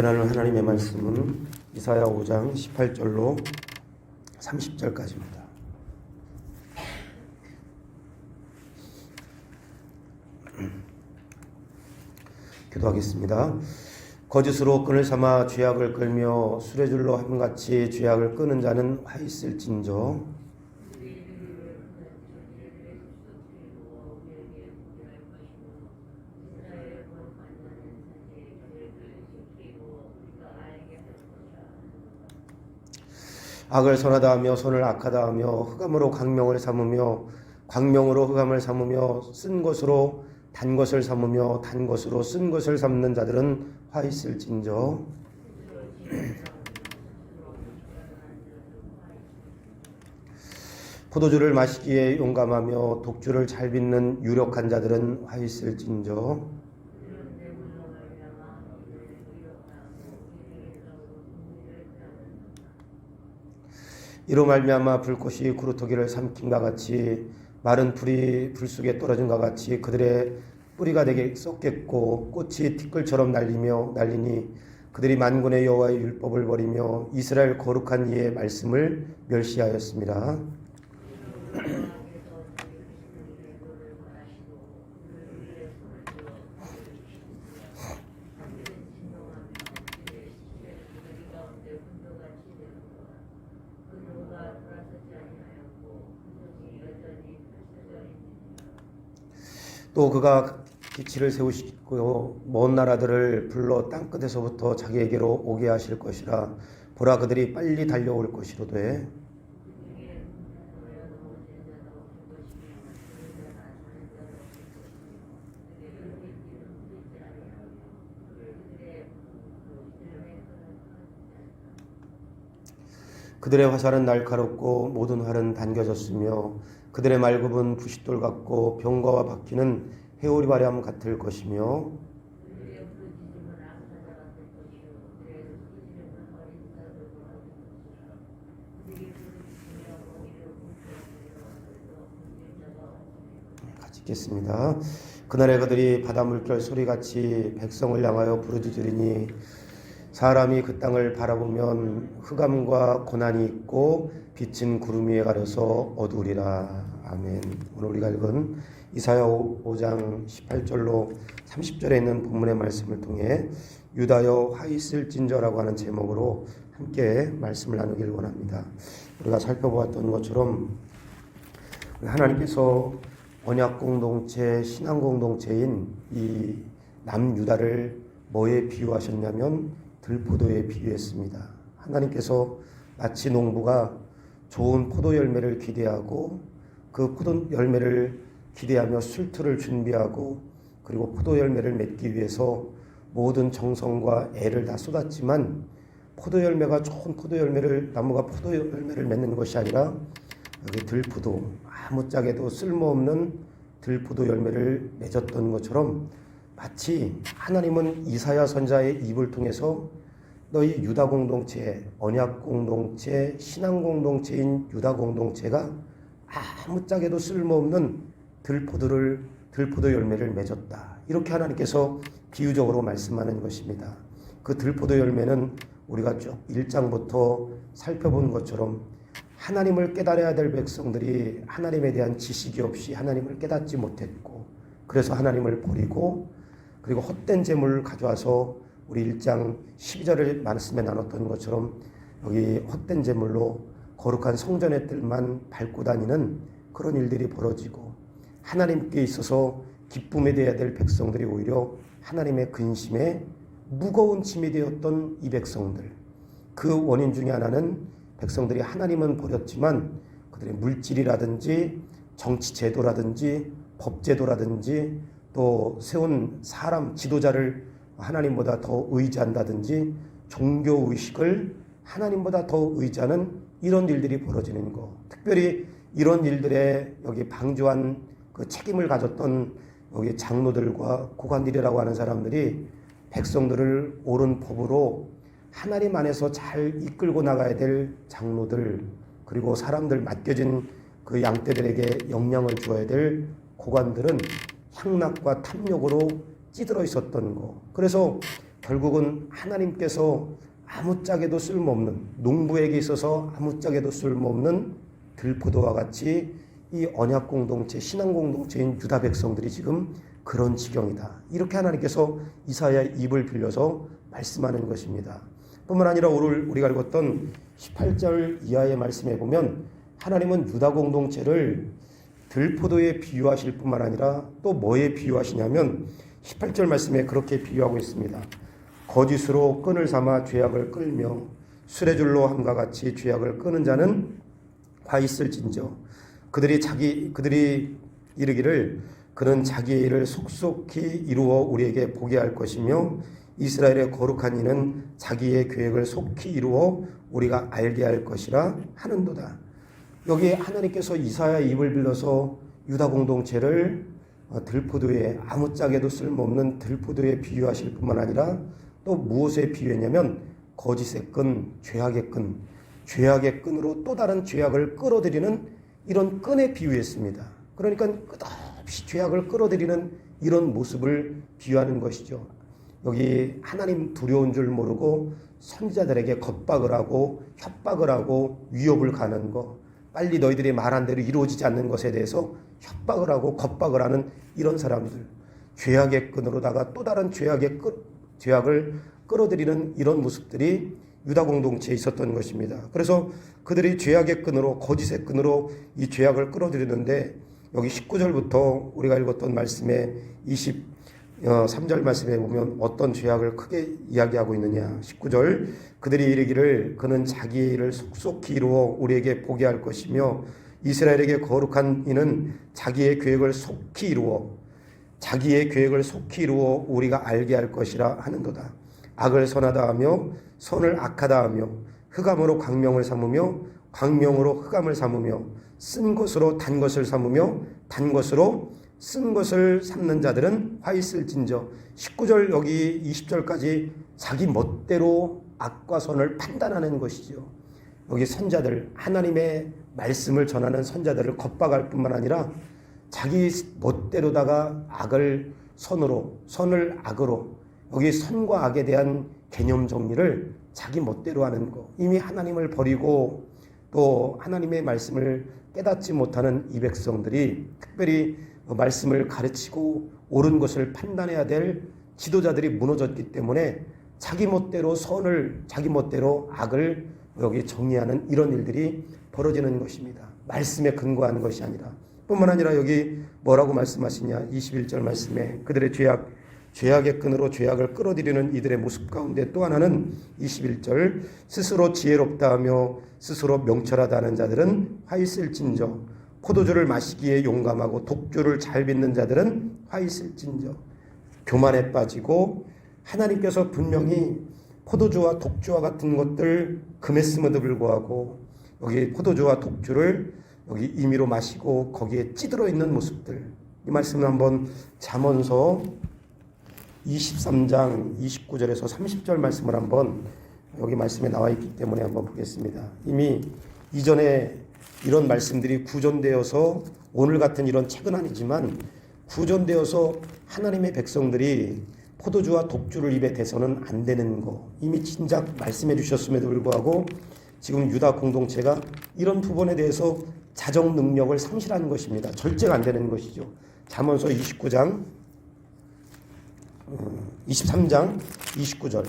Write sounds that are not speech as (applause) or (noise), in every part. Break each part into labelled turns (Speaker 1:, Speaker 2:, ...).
Speaker 1: 나눌 하나님의 말씀은 이사야 5장 18절로 30절까지입니다. 기도하겠습니다. 거짓으로 끈을 삼아 죄악을 끌며 수레줄로 함같이 죄악을 끄는 자는 화 있을진저 악을 선하다 하며 손을 악하다 하며 흑암으로 광명을 삼으며 광명으로 흑암을 삼으며 쓴 것으로 단 것을 삼으며 단 것으로 쓴 것을 삼는 자들은 화 있을진저. (clears throat) 포도주를 마시기에 용감하며 독주를 잘 빚는 유력한 자들은 화 있을진저 이로 말미암아 불꽃이 구루토기를 삼킨과 같이 마른 풀이 불 속에 떨어진 것 같이 그들의 뿌리가 되게 썩겠고 꽃이 티끌처럼 날리며 날리니 그들이 만군의 여호와의 율법을 버리며 이스라엘 거룩한 이의 말씀을 멸시하였습니다. 또 그가 기치를 세우시고 먼 나라들을 불러 땅 끝에서부터 자기에게로 오게 하실 것이라 보라 그들이 빨리 달려올 것이로되 그들의 화살은 날카롭고 모든 활은 당겨졌으며 그들의 말굽은 부싯돌 같고 병과와 바퀴는 회오리 바람 같을 것이며 같이 읽겠습니다. 그날에 그들이 바다 물결 소리같이 백성을 향하여 부르짖으리니 사람이 그 땅을 바라보면 흑암과 고난이 있고 빛은 구름 위에 가려서 어두우리라. 아멘. 오늘 우리가 읽은 이사야 5장 18절로 30절에 있는 본문의 말씀을 통해 유다여 화 있을진저라고 하는 제목으로 함께 말씀을 나누길 원합니다. 우리가 살펴보았던 것처럼 하나님께서 언약 공동체, 신앙 공동체인 이 남유다를 뭐에 비유하셨냐면 들포도에 비유했습니다. 하나님께서 마치 농부가 좋은 포도 열매를 기대하고 그 포도 열매를 기대하며 술틀을 준비하고 그리고 포도 열매를 맺기 위해서 모든 정성과 애를 다 쏟았지만 포도 열매가 좋은 포도 열매를 나무가 포도 열매를 맺는 것이 아니라 여기 들포도 아무짝에도 쓸모없는 들포도 열매를 맺었던 것처럼 마치 하나님은 이사야 선자의 입을 통해서 너희 유다 공동체, 언약 공동체, 신앙 공동체인 유다 공동체가 아무짝에도 쓸모없는 들포도를 들포도 열매를 맺었다. 이렇게 하나님께서 비유적으로 말씀하는 것입니다. 그 들포도 열매는 우리가 쭉 1장부터 살펴본 것처럼 하나님을 깨달아야 될 백성들이 하나님에 대한 지식이 없이 하나님을 깨닫지 못했고 그래서 하나님을 버리고 그리고 헛된 재물을 가져와서 우리 1장 12절을 말씀에 나눴던 것처럼 여기 헛된 재물로 거룩한 성전의 뜰만 밟고 다니는 그런 일들이 벌어지고 하나님께 있어서 기쁨에 대해야 될 백성들이 오히려 하나님의 근심에 무거운 짐이 되었던 이 백성들. 그 원인 중에 하나는 백성들이 하나님은 버렸지만 그들의 물질이라든지 정치 제도라든지 법 제도라든지 또 세운 사람 지도자를 하나님보다 더 의지한다든지 종교 의식을 하나님보다 더 의지하는 이런 일들이 벌어지는 것. 특별히 이런 일들에 여기 방주한 그 책임을 가졌던 여기 장로들과 고관들이라고 하는 사람들이 백성들을 옳은 법으로 하나님 안에서 잘 이끌고 나가야 될 장로들 그리고 사람들 맡겨진 그 양떼들에게 영향을 주어야 될 고관들은 향락과 탐욕으로 찌들어 있었던 거. 그래서 결국은 하나님께서 아무짝에도 쓸모없는 농부에게 있어서 아무짝에도 쓸모없는 들포도와 같이 이 언약 공동체, 신앙 공동체인 유다 백성들이 지금 그런 지경이다. 이렇게 하나님께서 이사야의 입을 빌려서 말씀하는 것입니다. 뿐만 아니라 오늘 우리가 읽었던 18절 이하의 말씀에 보면 하나님은 유다 공동체를 들포도에 비유하실 뿐만 아니라 또 뭐에 비유하시냐면 18절 말씀에 그렇게 비유하고 있습니다. 거짓으로 끈을 삼아 죄악을 끌며 수레줄로 함과 같이 죄악을 끄는 자는 화 있을진저 그들이 자기 그들이 이르기를 그는 자기의 일을 속속히 이루어 우리에게 보게 할 것이며 이스라엘의 거룩한 이는 자기의 계획을 속히 이루어 우리가 알게 할 것이라 하는도다. 여기 하나님께서 이사야 입을 빌려서 유다 공동체를 어, 들포도에 아무짝에도 쓸모없는 들포도에 비유하실 뿐만 아니라 또 무엇에 비유했냐면 거짓의 끈, 죄악의 끈, 죄악의 끈으로 또 다른 죄악을 끌어들이는 이런 끈에 비유했습니다. 그러니까 끝없이 죄악을 끌어들이는 이런 모습을 비유하는 것이죠. 여기 하나님 두려운 줄 모르고 선지자들에게 겁박을 하고 협박을 하고 위협을 가는 거, 빨리 너희들이 말한 대로 이루어지지 않는 것에 대해서 협박을 하고 겁박을 하는 이런 사람들, 죄악의 끈으로다가 또 다른 죄악의 끈, 죄악을 끌어들이는 이런 모습들이 유다 공동체에 있었던 것입니다. 그래서 그들이 죄악의 끈으로 거짓의 끈으로 이 죄악을 끌어들이는데 여기 19절부터 우리가 읽었던 말씀에 23절 말씀에 보면 어떤 죄악을 크게 이야기하고 있느냐. 19절 그들이 이르기를 그는 자기의 일을 속속히 이루어 우리에게 보게 할 것이며 이스라엘에게 거룩한 이는 자기의 계획을 속히 이루어 자기의 계획을 속히 이루어 우리가 알게 할 것이라 하는도다. 악을 선하다 하며 선을 악하다 하며 흑암으로 광명을 삼으며 광명으로 흑암을 삼으며 쓴 것으로 단 것을 삼으며 단 것으로 쓴 것을 삼는 자들은 화 있을진저 19절 여기 20절까지 자기 멋대로 악과 선을 판단하는 것이죠. 여기 선자들 하나님의 말씀을 전하는 선자들을 겁박할 뿐만 아니라 자기 멋대로다가 악을 선으로 선을 악으로 여기 선과 악에 대한 개념 정리를 자기 멋대로 하는 거. 이미 하나님을 버리고 또 하나님의 말씀을 깨닫지 못하는 이 백성들이 특별히 말씀을 가르치고 옳은 것을 판단해야 될 지도자들이 무너졌기 때문에 자기 멋대로 선을 자기 멋대로 악을 여기 정리하는 이런 일들이 벌어지는 것입니다. 말씀에 근거하는 것이 아니라. 뿐만 아니라 여기 뭐라고 말씀하시냐? 21절 말씀에 그들의 죄악 죄악의 끈으로 죄악을 끌어들이는 이들의 모습 가운데 또 하나는 21절. 스스로 지혜롭다 하며 스스로 명철하다 하는 자들은 화 있을진저 포도주를 마시기에 용감하고 독주를 잘 빚는 자들은 화 있을진저 교만에 빠지고 하나님께서 분명히 포도주와 독주와 같은 것들 금했음에도 불구하고 여기 포도주와 독주를 여기 임의로 마시고 거기에 찌들어 있는 모습들 이 말씀을 한번 잠언서 23장 29절에서 30절 말씀을 한번 여기 말씀에 나와 있기 때문에 한번 보겠습니다. 이미 이전에 이런 말씀들이 구전되어서 오늘 같은 이런 책은 아니지만 구전되어서 하나님의 백성들이 포도주와 독주를 입에 대서는 안 되는 거 이미 진작 말씀해 주셨음에도 불구하고 지금 유다 공동체가 이런 부분에 대해서 자정 능력을 상실하는 것입니다. 절제가 안 되는 것이죠. 잠언서 29장 23장 29절.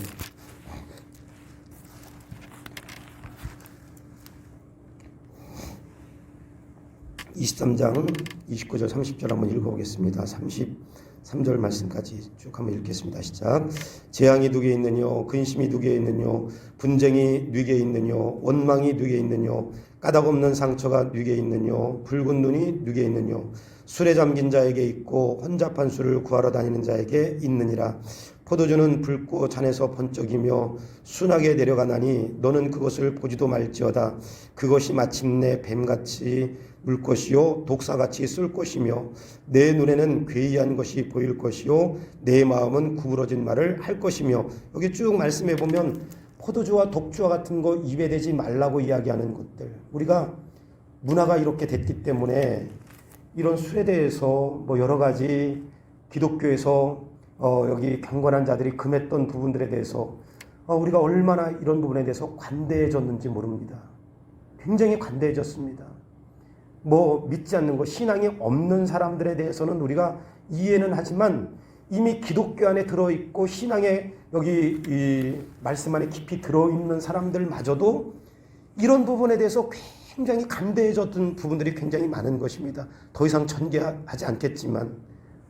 Speaker 1: (23장) (29절) (30절) 한번 읽어보겠습니다. (33절) 말씀까지 쭉 한번 읽겠습니다. 시작. 재앙이 누게 있느뇨? 근심이 누게 있느뇨? 분쟁이 누게 있느뇨? 원망이 누게 있느뇨? 까닭없는 상처가 누게 있느뇨? 붉은 눈이 누게 있느뇨? 술에 잠긴 자에게 있고 혼잡한 술을 구하러 다니는 자에게 있느니라. 포도주는 붉고 잔에서 번쩍이며 순하게 내려가나니 너는 그것을 보지도 말지어다. 그것이 마침내 뱀같이 물 것이요 독사같이 쓸 것이며 내 눈에는 괴이한 것이 보일 것이요 내 마음은 구부러진 말을 할 것이며 여기 쭉 말씀해 보면 포도주와 독주와 같은 거 입에 대지 말라고 이야기하는 것들 우리가 문화가 이렇게 됐기 때문에 이런 술에 대해서 뭐 여러 가지 기독교에서 어, 여기 경건한 자들이 금했던 부분들에 대해서 어, 우리가 얼마나 이런 부분에 대해서 관대해졌는지 모릅니다. 굉장히 관대해졌습니다. 뭐 믿지 않는 것, 신앙이 없는 사람들에 대해서는 우리가 이해는 하지만 이미 기독교 안에 들어있고 신앙에 여기 이 말씀 안에 깊이 들어있는 사람들마저도 이런 부분에 대해서 굉장히 간대해졌던 부분들이 굉장히 많은 것입니다. 더 이상 전개하지 않겠지만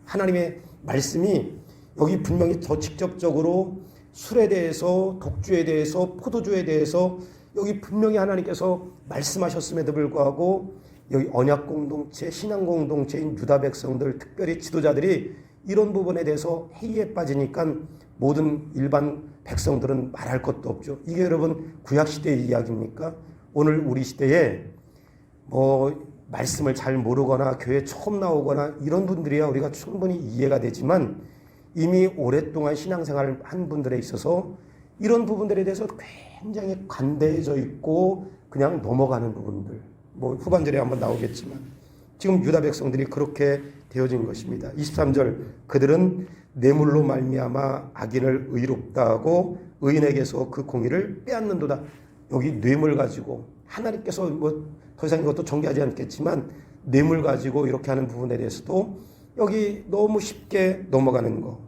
Speaker 1: 하나님의 말씀이 여기 분명히 더 직접적으로 술에 대해서 독주에 대해서 포도주에 대해서 여기 분명히 하나님께서 말씀하셨음에도 불구하고 여기 언약 공동체, 신앙 공동체인 유다 백성들, 특별히 지도자들이 이런 부분에 대해서 회의에 빠지니까 모든 일반 백성들은 말할 것도 없죠. 이게 여러분 구약 시대의 이야기입니까? 오늘 우리 시대에 뭐 말씀을 잘 모르거나 교회 처음 나오거나 이런 분들이야 우리가 충분히 이해가 되지만 이미 오랫동안 신앙생활을 한 분들에 있어서 이런 부분들에 대해서 굉장히 관대해져 있고 그냥 넘어가는 부분들 뭐 후반절에 한번 나오겠지만 지금 유다 백성들이 그렇게 되어진 것입니다. 23절 그들은 뇌물로 말미암아 악인을 의롭다 하고 의인에게서 그 공의를 빼앗는도다. 여기 뇌물 가지고 하나님께서 뭐 더 이상 이것도 정리하지 않겠지만 뇌물 가지고 이렇게 하는 부분에 대해서도 여기 너무 쉽게 넘어가는 거.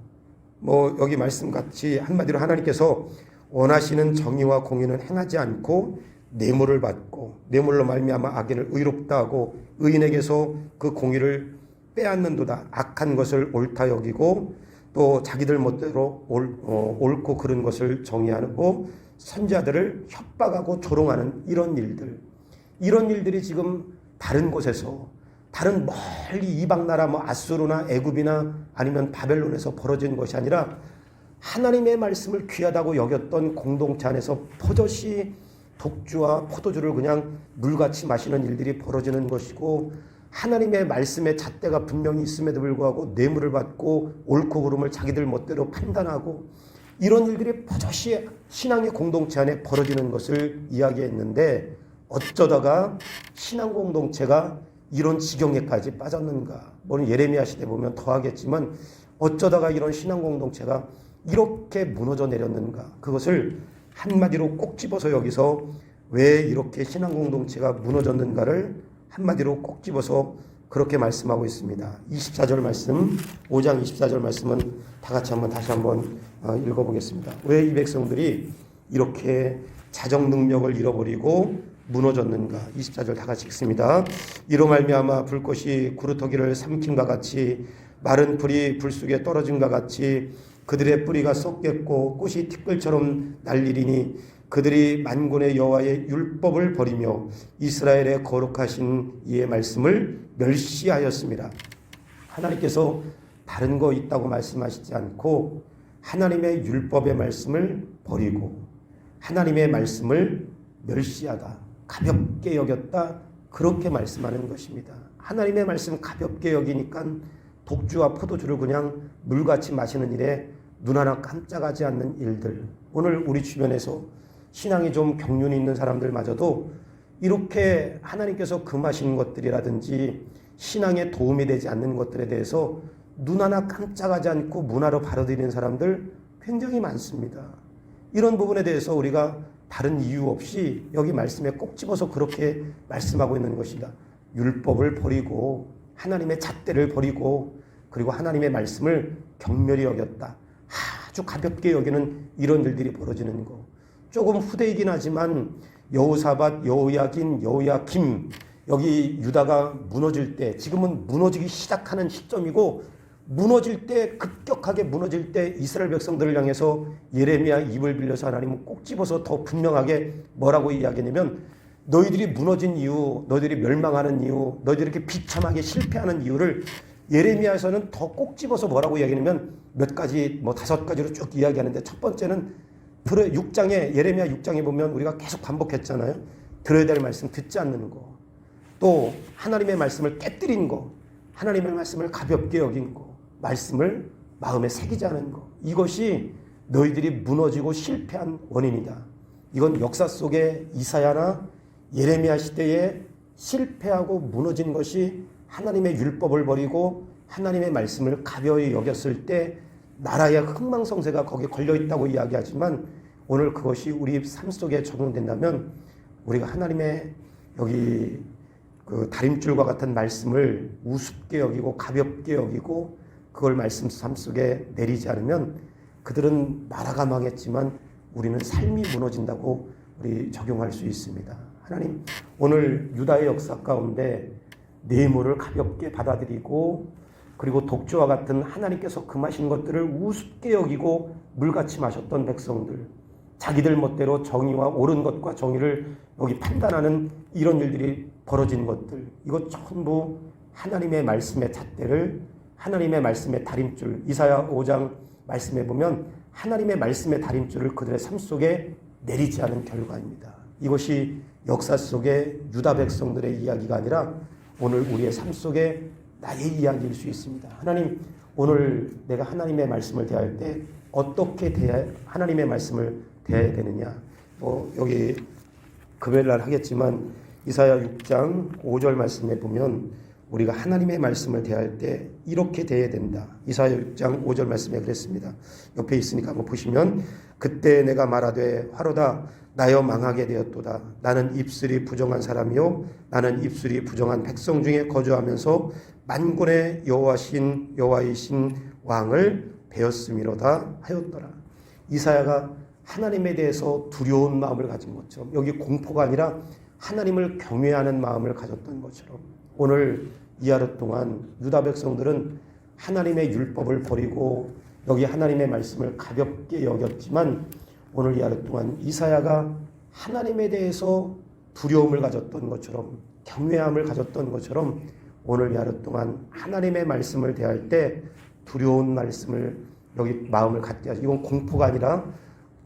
Speaker 1: 뭐 여기 말씀 같이 한마디로 하나님께서 원하시는 정의와 공의는 행하지 않고 뇌물을 받고 뇌물로 말미암아 악인을 의롭다 하고 의인에게서 그 공의를 빼앗는도다 악한 것을 옳다 여기고 또 자기들 멋대로 옳, 어, 옳고 그른 것을 정의하고 선자들을 협박하고 조롱하는 이런 일들 이런 일들이 지금 다른 곳에서 다른 멀리 이방 나라 뭐 아수르나 애굽이나 아니면 바벨론에서 벌어진 것이 아니라 하나님의 말씀을 귀하다고 여겼던 공동체 안에서 버젓이 독주와 포도주를 그냥 물같이 마시는 일들이 벌어지는 것이고 하나님의 말씀의 잣대가 분명히 있음에도 불구하고 뇌물을 받고 옳고 그름을 자기들 멋대로 판단하고 이런 일들이 버젓이 신앙의 공동체 안에 벌어지는 것을 이야기했는데 어쩌다가 신앙 공동체가 이런 지경에까지 빠졌는가? 물론 예레미야 시대 보면 더 하겠지만 어쩌다가 이런 신앙 공동체가 이렇게 무너져 내렸는가? 그것을 한마디로 꼭 집어서 여기서 왜 이렇게 신앙 공동체가 무너졌는가를 한마디로 꼭 집어서 그렇게 말씀하고 있습니다. 24절 말씀, 5장 24절 말씀은 다 같이 한번 다시 한번 어, 읽어보겠습니다. 왜 이 백성들이 이렇게 자정 능력을 잃어버리고 무너졌는가? 24절 다 같이 읽습니다. 이로 말미암아 불꽃이 구루터기를 삼킨과 같이 마른 풀이 불 속에 떨어진과 같이 그들의 뿌리가 썩겠고 꽃이 티끌처럼 날리리니 그들이 만군의 여호와의 율법을 버리며 이스라엘의 거룩하신 이의 말씀을 멸시하였습니다. 하나님께서 다른 거 있다고 말씀하시지 않고 하나님의 율법의 말씀을 버리고 하나님의 말씀을 멸시하다, 가볍게 여겼다 그렇게 말씀하는 것입니다. 하나님의 말씀 가볍게 여기니까 독주와 포도주를 그냥 물같이 마시는 일에 눈 하나 깜짝하지 않는 일들. 오늘 우리 주변에서 신앙이 좀 경륜이 있는 사람들마저도 이렇게 하나님께서 금하신 것들이라든지 신앙에 도움이 되지 않는 것들에 대해서 눈 하나 깜짝하지 않고 문화로 받아들이는 사람들 굉장히 많습니다. 이런 부분에 대해서 우리가 다른 이유 없이 여기 말씀에 꼭 집어서 그렇게 말씀하고 있는 것이다. 율법을 버리고 하나님의 잣대를 버리고 그리고 하나님의 말씀을 경멸히 여겼다. 아주 가볍게 여기는 이런 일들이 벌어지는 거. 조금 후대이긴 하지만 여우사밧, 여우야긴, 여우야김 여기 유다가 무너질 때 지금은 무너지기 시작하는 시점이고 무너질 때 급격하게 무너질 때 이스라엘 백성들을 향해서 예레미야 입을 빌려서 하나님은 꼭 집어서 더 분명하게 뭐라고 이야기하냐면 너희들이 무너진 이유, 너희들이 멸망하는 이유, 너희들이 이렇게 비참하게 실패하는 이유를 예레미야에서는 더 꼭 집어서 뭐라고 이야기하냐면 몇 가지 뭐 다섯 가지로 쭉 이야기하는데 첫 번째는 들어 6장에 예레미야 6장에 보면 우리가 계속 반복했잖아요. 들어야 될 말씀 듣지 않는 거. 또 하나님의 말씀을 깨뜨린 거. 하나님의 말씀을 가볍게 여긴 거. 말씀을 마음에 않은 거. 이것이 너희들이 무너지고 실패한 원인이다. 이건 역사 속에 이사야나 예레미야 시대에 실패하고 무너진 것이 하나님의 율법을 버리고 하나님의 말씀을 가벼이 여겼을 때 나라의 흥망성쇠가 거기에 걸려 있다고 이야기하지만 오늘 그것이 우리 삶 속에 적용된다면 우리가 하나님의 여기 그 다림줄과 같은 말씀을 우습게 여기고 가볍게 여기고 그걸 말씀 삶 속에 내리지 않으면 그들은 나라가 망했지만 우리는 삶이 무너진다고 우리 적용할 수 있습니다. 하나님 오늘 유다의 역사 가운데 뇌물을 가볍게 받아들이고 그리고 독주와 같은 하나님께서 금하신 것들을 우습게 여기고 물같이 마셨던 백성들 자기들 멋대로 정의와 옳은 것과 정의를 여기 판단하는 이런 일들이 벌어진 것들 이것 전부 하나님의 말씀의 잣대를 하나님의 말씀의 다림줄 이사야 5장 말씀해 보면 하나님의 말씀의 다림줄을 그들의 삶 속에 내리지 않은 결과입니다. 이것이 역사 속의 유다 백성들의 이야기가 아니라 오늘 우리의 삶 속에 나의 이야기일 수 있습니다. 하나님 오늘 내가 하나님의 말씀을 대할 때 어떻게 대해 하나님의 말씀을 대해야 되느냐? 뭐 여기 금요일 날 하겠지만 이사야 6장 5절 말씀에 보면 우리가 하나님의 말씀을 대할 때 이렇게 대해야 된다. 이사야 6장 5절 말씀에 그랬습니다. 옆에 있으니까 한번 보시면 그때 내가 말하되 화로다 나여 망하게 되었도다. 나는 입술이 부정한 사람이요 나는 입술이 부정한 백성 중에 거주하면서 만군의 여호와신 여호와이신 왕을 배웠음이로다 하였더라. 이사야가 하나님에 대해서 두려운 마음을 가진 것처럼 여기 공포가 아니라 하나님을 경외하는 마음을 가졌던 것처럼 오늘 이 하루 동안 유다 백성들은 하나님의 율법을 버리고 여기 하나님의 말씀을 가볍게 여겼지만 오늘 이 하루 동안 이사야가 하나님에 대해서 두려움을 가졌던 것처럼 경외함을 가졌던 것처럼 오늘 이 하루 동안 하나님의 말씀을 대할 때 두려운 말씀을 여기 마음을 갖게 하시 이건 공포가 아니라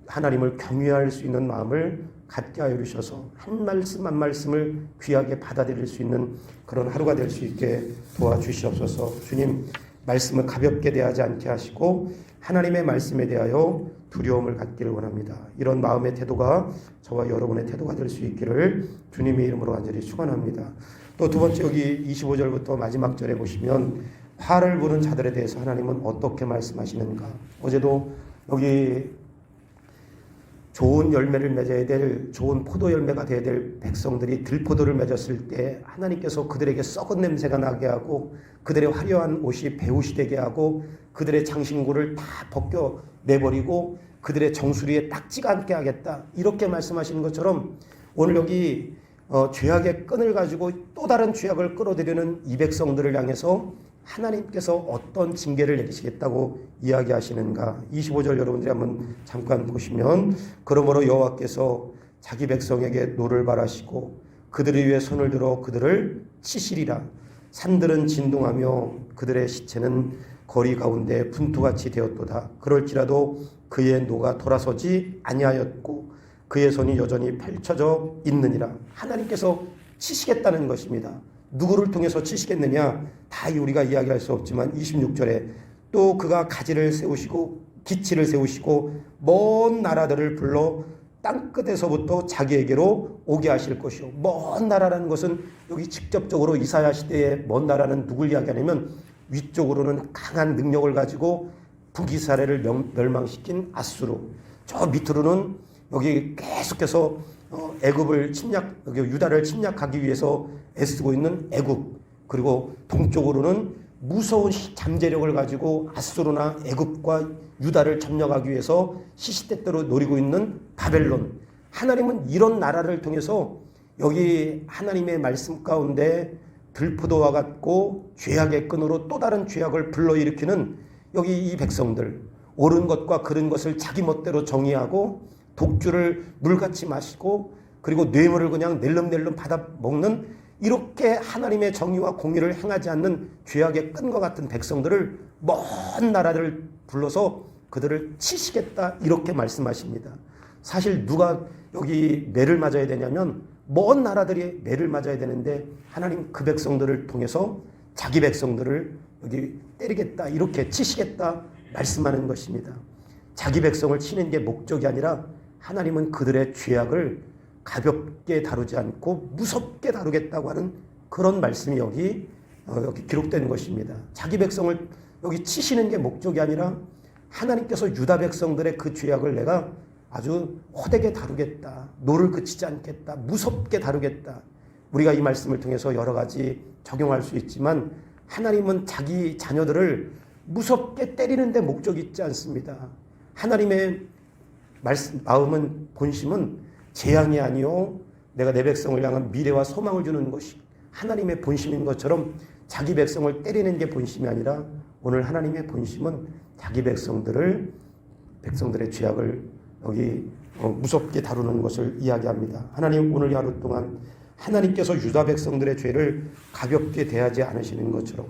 Speaker 1: 하나님을 경외할 수 있는 마음을 갖게 하여 주셔서 한 말씀 한 말씀을 귀하게 받아들일 수 있는 그런 하루가 될 수 있게 도와주시옵소서. 주님 말씀을 가볍게 대하지 않게 하시고 하나님의 말씀에 대하여 두려움을 갖기를 원합니다. 이런 마음의 태도가 저와 여러분의 태도가 될 수 있기를 주님의 이름으로 간절히 축원합니다. 또 두 번째 여기 25절부터 마지막 절에 보시면 화를 부는 자들에 대해서 하나님은 어떻게 말씀하시는가? 어제도 여기 좋은 열매를 맺어야 될 좋은 포도 열매가 되어야 될 백성들이 들포도를 맺었을 때 하나님께서 그들에게 썩은 냄새가 나게 하고 그들의 화려한 옷이 배옷이 되게 하고 그들의 장신구를 다 벗겨 내버리고 그들의 정수리에 딱지가 않게 하겠다. 이렇게 말씀하시는 것처럼 오늘 여기 어, 죄악의 끈을 가지고 또 다른 죄악을 끌어들이는 이 백성들을 향해서 하나님께서 어떤 징계를 내리시겠다고 이야기하시는가? 25절 여러분들이 한번 잠깐 보시면 그러므로 여호와께서 자기 백성에게 노를 바라시고 그들을 위해 손을 들어 그들을 치시리라. 산들은 진동하며 그들의 시체는 거리 가운데 분투같이 되었도다. 그럴지라도 그의 노가 돌아서지 아니하였고 그의 손이 여전히 펼쳐져 있느니라. 하나님께서 치시겠다는 것입니다. 누구를 통해서 치시겠느냐? 다 우리가 이야기할 수 없지만 26절에 또 그가 가지를 세우시고 기치를 세우시고 먼 나라들을 불러 땅 끝에서부터 자기에게로 오게 하실 것이요. 먼 나라라는 것은 여기 직접적으로 이사야 시대의 먼 나라는 누굴 이야기하냐면 위쪽으로는 강한 능력을 가지고 북이스라엘을 멸망시킨 아수르. 저 밑으로는 여기 계속해서 어, 애굽을 침략, 유다를 침략하기 위해서 애쓰고 있는 애굽 그리고 동쪽으로는 무서운 잠재력을 가지고 아수르나 애굽과 유다를 점령하기 위해서 시시때때로 노리고 있는 바벨론. 하나님은 이런 나라를 통해서 여기 하나님의 말씀 가운데 들포도와 같고 죄악의 끈으로 또 다른 죄악을 불러일으키는 여기 이 백성들 옳은 것과 그른 것을 자기 멋대로 정의하고 독주를 물같이 마시고 그리고 뇌물을 그냥 낼름낼름 받아 먹는 이렇게 하나님의 정의와 공의를 행하지 않는 죄악의 끈과 같은 백성들을 먼 나라를 불러서 그들을 치시겠다 이렇게 말씀하십니다. 사실 누가 여기 매를 맞아야 되냐면 먼 나라들이 매를 맞아야 되는데 하나님 그 백성들을 통해서 자기 백성들을 여기 때리겠다 이렇게 치시겠다 말씀하는 것입니다. 자기 백성을 치는 게 목적이 아니라 하나님은 그들의 죄악을 가볍게 다루지 않고 무섭게 다루겠다고 하는 그런 말씀이 여기 어, 여기 기록된 것입니다. 자기 백성을 여기 치시는 게 목적이 아니라 하나님께서 유다 백성들의 그 죄악을 내가 아주 호되게 다루겠다. 노를 그치지 않겠다. 무섭게 다루겠다. 우리가 이 말씀을 통해서 여러 가지 적용할 수 있지만 하나님은 자기 자녀들을 무섭게 때리는 데 목적이 있지 않습니다. 하나님의 말씀, 마음은 본심은 재앙이 아니요 내가 내 백성을 향한 미래와 소망을 주는 것이 하나님의 본심인 것처럼 자기 백성을 때리는 게 본심이 아니라 오늘 하나님의 본심은 자기 백성들을 백성들의 죄악을 여기 어, 무섭게 다루는 것을 이야기합니다. 하나님 오늘 하루 동안 하나님께서 유다 백성들의 죄를 가볍게 대하지 않으시는 것처럼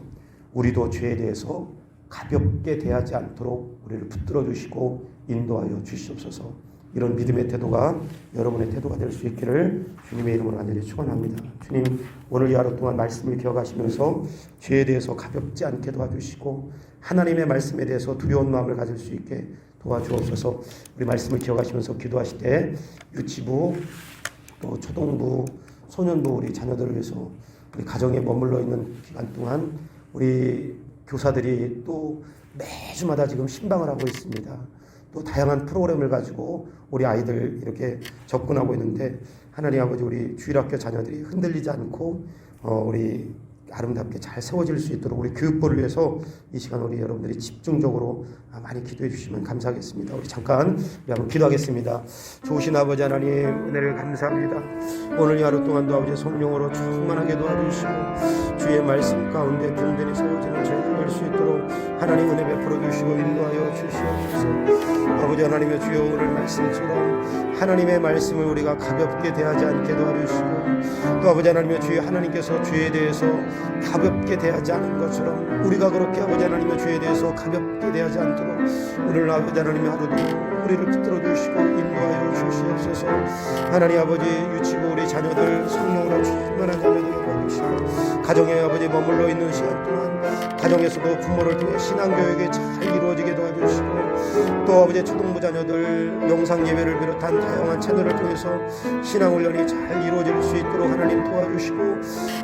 Speaker 1: 우리도 죄에 대해서 가볍게 대하지 않도록 우리를 붙들어 주시고 인도하여 주시옵소서. 이런 믿음의 태도가 여러분의 태도가 될 수 있기를 주님의 이름으로 간절히 축원합니다. 주님 오늘 이 하루 동안 말씀을 기억하시면서 죄에 대해서 가볍지 않게 도와주시고 하나님의 말씀에 대해서 두려운 마음을 가질 수 있게 도와주옵소서. 우리 말씀을 기억하시면서 기도하실 때 유치부 또 초동부 소년부 우리 자녀들을 위해서 우리 가정에 머물러 있는 기간 동안 우리 교사들이 또 매주마다 지금 신방을 하고 있습니다. 또 다양한 프로그램을 가지고 우리 아이들 이렇게 접근하고 있는데 하나님 아버지 우리 주일학교 자녀들이 흔들리지 않고 어 우리 아름답게 잘 세워질 수 있도록 우리 교육부를 위해서 이 시간 우리 여러분들이 집중적으로 많이 기도해 주시면 감사하겠습니다. 우리 잠깐 우리 한번 기도하겠습니다. 좋으신 아버지 하나님 은혜를 감사합니다. 오늘 이 하루 동안도 아버지 성령으로 충만하게 도와주시고 주의 말씀 가운데 든든히 세워지는 저희들 될수 있도록 하나님 은혜 베풀어 주시고 인도하여 주시옵소서. 아버지 하나님의 주여 오늘 말씀처럼 하나님의 말씀을 우리가 가볍게 대하지 않게 도와주시고 또 아버지 하나님의 주여 하나님께서 죄에 대해서 가볍게 대하지 않은 것처럼 우리가 그렇게 아버지 하나님의 죄에 대해서 가볍게 대하지 않도록 오늘 아버지 하나님의 하루도 우리를 붙들어 주시고 인도하여 주시옵소서. 하나님 아버지 유치부 우리 자녀들 성령으로 충만한 도와주시고 가정에 아버지 머물러 있는 시간 동안 가정에서도 부모를 통해 신앙교육이 잘 이루어지게 도와주시고 또 아버지 초등부 자녀들 영상 예배를 비롯한 다양한 채널을 통해서 신앙 훈련이 잘 이루어질 수 있도록 하나님 도와주시고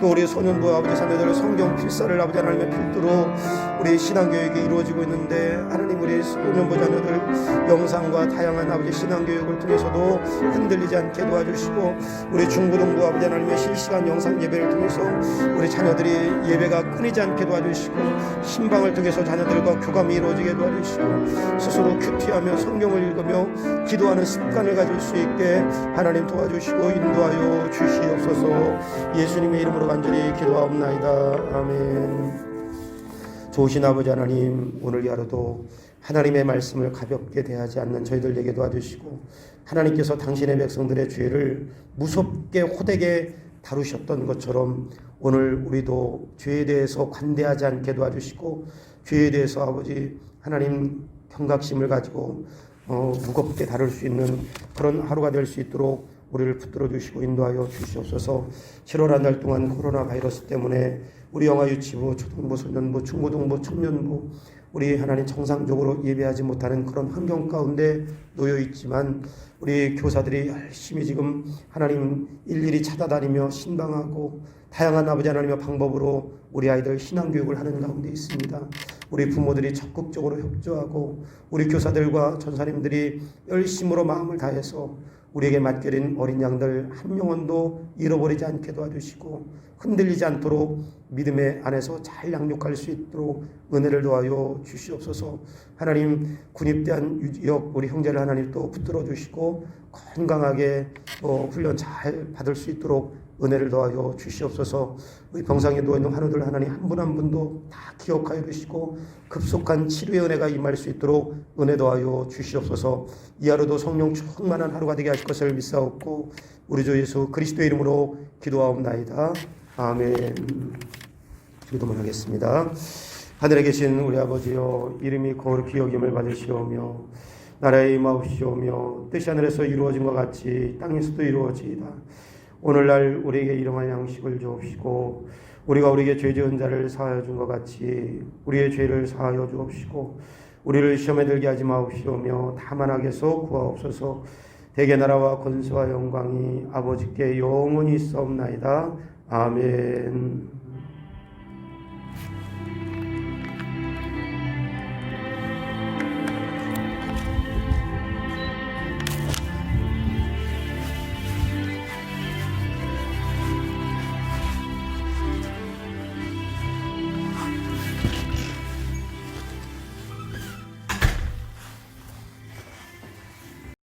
Speaker 1: 또 우리 소년부 아버지 자녀들 성경 필사를 아버지 하나님의 필두로 우리 신앙 교육이 이루어지고 있는데 하나님 우리 소년부 자녀들 영상과 다양한 아버지 신앙 교육을 통해서도 흔들리지 않게 도와주시고 우리 중고등부 아버지 하나님의 실시간 영상 예배를 통해서 우리 자녀들이 예배가 끊이지 않게 도와주시고 신방을 통해서 자녀들과 교감이 이루어지게 도와주시고 스스로 큐티하며 성경을 읽으며 기도하는 습관을 가질 수 있게 하나님 도와주시고 인도하여 주시옵소서. 예수님의 이름으로 간절히 기도하옵나이다. 아멘. 좋으신 아버지 하나님 오늘 이 하루도 하나님의 말씀을 가볍게 대하지 않는 저희들에게 도와주시고 하나님께서 당신의 백성들의 죄를 무섭게 호되게 다루셨던 것처럼 오늘 우리도 죄에 대해서 관대하지 않게 도와주시고 죄에 대해서 아버지 하나님 경각심을 가지고 어, 무겁게 다룰 수 있는 그런 하루가 될 수 있도록 우리를 붙들어 주시고 인도하여 주시옵소서. 7월 한 달 동안 코로나 바이러스 때문에 우리 영아 유치부, 초등부, 소년부, 중고등부, 청년부 우리 하나님 정상적으로 예배하지 못하는 그런 환경 가운데 놓여 있지만 우리 교사들이 열심히 지금 하나님 일일이 찾아다니며 신방하고 다양한 아버지 하나님의 방법으로 우리 아이들 신앙 교육을 하는 가운데 있습니다. 우리 부모들이 적극적으로 협조하고 우리 교사들과 전사님들이 열심으로 마음을 다해서 우리에게 맡겨진 어린 양들 한 영혼도 잃어버리지 않게 도와주시고 흔들리지 않도록 믿음의 안에서 잘 양육할 수 있도록 은혜를 도와여 주시옵소서. 하나님 군입대한 유지역 우리 형제를 하나님 또 붙들어 주시고 건강하게 또 훈련 잘 받을 수 있도록 은혜를 더하여 주시옵소서. 우리 병상에 누워 있는 환우들 하나님 한분한 분도 다 기억하여 주시고 급속한 치료의 은혜가 임할 수 있도록 은혜 더하여 주시옵소서. 이 하루도 성령 충만한 하루가 되게 하실 것을 믿사옵고 우리 주 예수 그리스도의 이름으로 기도하옵나이다. 아멘. 기도만 하겠습니다. 하늘에 계신 우리 아버지여 이름이 거룩히 여김을 받으시오며 나라의 임하옵시오며 뜻이 하늘에서 이루어진 것 같이 땅에서도 이루어지이다. 오늘날 우리에게 일용할 양식을 주옵시고 우리가 우리에게 죄 지은 자를 사하여 준 것 같이 우리의 죄를 사하여 주옵시고 우리를 시험에 들게 하지 마옵시오며 다만 악에서 구하옵소서. 대개 나라와 권세와 영광이 아버지께 영원히 있사옵나이다. 아멘